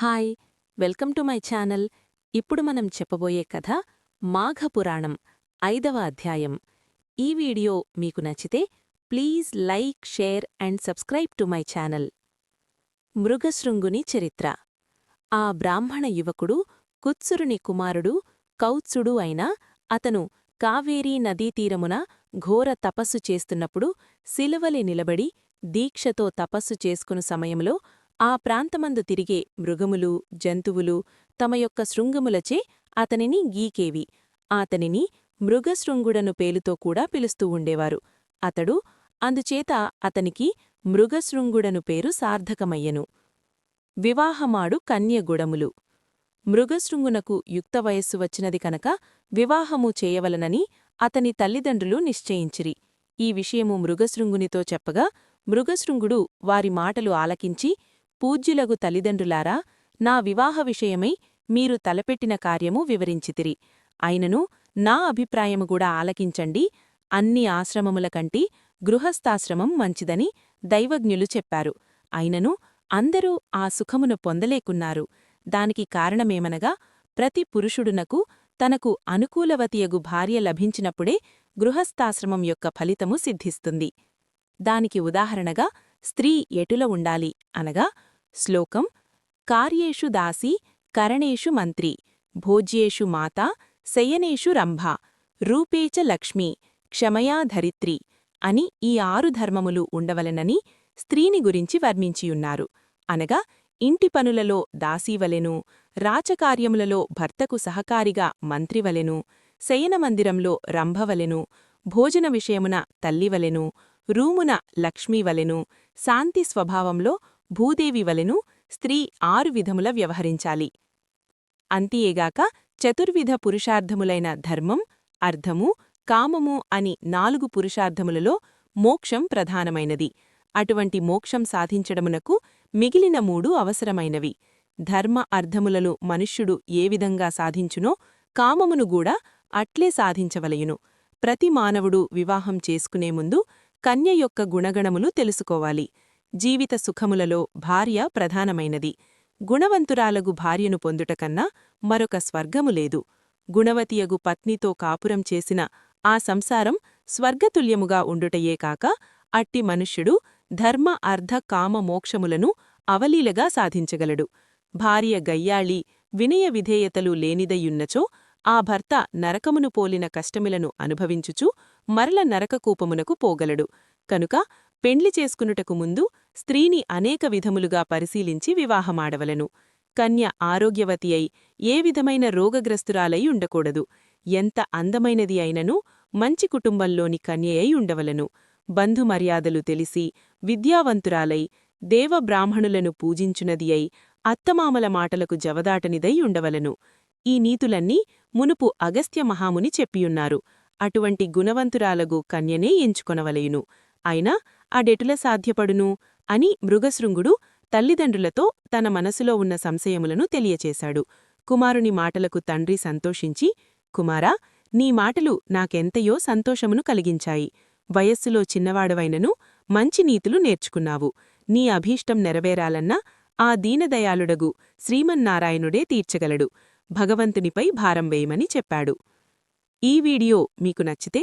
Hi welcome to my channel. ఇప్పుడు మనం చెప్పబోయే కథ మాఘపురాణం ఐదవ అధ్యాయం. ఈ వీడియో మీకు నచ్చితే please like share and subscribe to my channel. మృగశృంగుని చరిత్ర. ఆ బ్రాహ్మణ యువకుడు కుత్సురుని కుమారుడు కౌత్సుడు అయినా అతను కావేరీ నదీతీరమున ఘోర తపస్సు చేస్తున్నప్పుడు సిలువలి నిలబడి దీక్షతో తపస్సు చేసుకుని సమయంలో ఆ ప్రాంతమందు తిరిగే మృగములు జంతువులు తమ యొక్క శృంగములచే అతనిని గీకేవి. అతనిని మృగశృంగుడను పేలుతో కూడా పిలుస్తూ ఉండేవారు. అతడు అందుచేత అతనికి మృగశృంగుడను పేరు సార్థకమయ్యను. వివాహమాడు కన్యగుడములు. మృగశృంగునకు యుక్త వయస్సు వచ్చినది కనుక వివాహము చేయవలనని అతని తల్లిదండ్రులు నిశ్చయించిరి. ఈ విషయము మృగశృంగునితో చెప్పగా మృగశృంగుడు వారి మాటలు ఆలకించి పూజ్యులగు తల్లిదండ్రులారా నా వివాహ విషయమై మీరు తలపెట్టిన కార్యము వివరించితిరి. అయినను నా అభిప్రాయము కూడా ఆలకించండి. అన్ని ఆశ్రమముల కంటి గృహస్థాశ్రమం మంచిదని దైవజ్ఞులు చెప్పారు. అయినను అందరూ ఆ సుఖమును పొందలేకున్నారు. దానికి కారణమేమనగా ప్రతి పురుషుడునకు తనకు అనుకూలవతియగు భార్య లభించినప్పుడే గృహస్థాశ్రమం యొక్క ఫలితము సిద్ధిస్తుంది. దానికి ఉదాహరణగా స్త్రీ ఎటుల ఉండాలి అనగా శ్లోకం కార్యేషు దాసి కరణేషు మంత్రి భోజ్యేషు మాత శయనేషు రంభ రూపేచ లక్ష్మి క్షమయా ధరిత్రి అని ఈ ఆరు ధర్మములు ఉండవలెనని స్త్రీని గురించి వర్ణించియున్నారు. అనగా ఇంటి పనులలో దాసీవలెను రాచకార్యములలో భర్తకు సహకారిగా మంత్రివలెను శయనమందిరంలో రంభవలెను భోజన విషయమున తల్లివలెను రూమున లక్ష్మీవలెను శాంతి స్వభావంలో భూదేవి వలెను స్త్రీ ఆరు విధముల వ్యవహరించాలి. అంతియేగాక చతుర్విధ పురుషార్థములైన ధర్మం అర్ధము కామము అని నాలుగు పురుషార్థములలో మోక్షం ప్రధానమైనది. అటువంటి మోక్షం సాధించడమునకు మిగిలిన మూడు అవసరమైనవి. ధర్మ అర్ధములను మనుష్యుడు ఏ విధంగా సాధించునో కామమును గూడా అట్లే సాధించవలయును. ప్రతి మానవుడు వివాహం చేసుకునే ముందు కన్య యొక్క గుణగణములు తెలుసుకోవాలి. జీవిత సుఖములలో భార్య ప్రధానమైనది. గుణవంతురాలగు భార్యను పొందుటకన్నా మరొక స్వర్గము లేదు. గుణవతియగు పత్నితో కాపురం చేసిన ఆ సంసారం స్వర్గతుల్యముగా ఉండుటయే కాక అట్టి మనుష్యుడు ధర్మ అర్ధ కామ మోక్షములను అవలీలగా సాధించగలడు. భార్య గయ్యాళి వినయ విధేయతలు లేనిదయ్యున్నచో ఆ భర్త నరకమును పోలిన కష్టములను అనుభవించుచు మరల నరకకూపమునకు పోగలడు. కనుక పెండ్లి చేసుకునుటకు ముందు స్త్రీని అనేక విధములుగా పరిశీలించి వివాహమాడవలను. కన్య ఆరోగ్యవతి అయి ఏ విధమైన రోగగ్రస్తురాలై ఉండకూడదు. ఎంత అందమైనది అయినను మంచి కుటుంబంలోని కన్యయై ఉండవలను. బంధుమర్యాదలు తెలిసి విద్యావంతురాలై దేవబ్రాహ్మణులను పూజించునది అయి అత్తమామల మాటలకు జవదాటనిదై ఉండవలను. ఈ నీతులన్నీ మునుపు అగస్త్య మహాముని చెప్పియున్నారు. అటువంటి గుణవంతురాలగు కన్యనే ఎంచుకొనవలయును. అయినా అడెటుల సాధ్యపడును అని మృగశృంగుడు తల్లిదండ్రులతో తన మనసులో ఉన్న సంశయములను తెలియచేశాడు. కుమారుని మాటలకు తండ్రి సంతోషించి కుమారా నీ మాటలు నాకెంతయో సంతోషమును కలిగించాయి. వయస్సులో చిన్నవాడవైనను మంచి నీతులు నేర్చుకున్నావు. నీ అభీష్టం నెరవేరాలన్నా ఆ దీనదయాళుడగు శ్రీమన్నారాయణుడే తీర్చగలడు. భగవంతునిపై భారం వేయమని చెప్పాడు. ఈ వీడియో మీకు నచ్చితే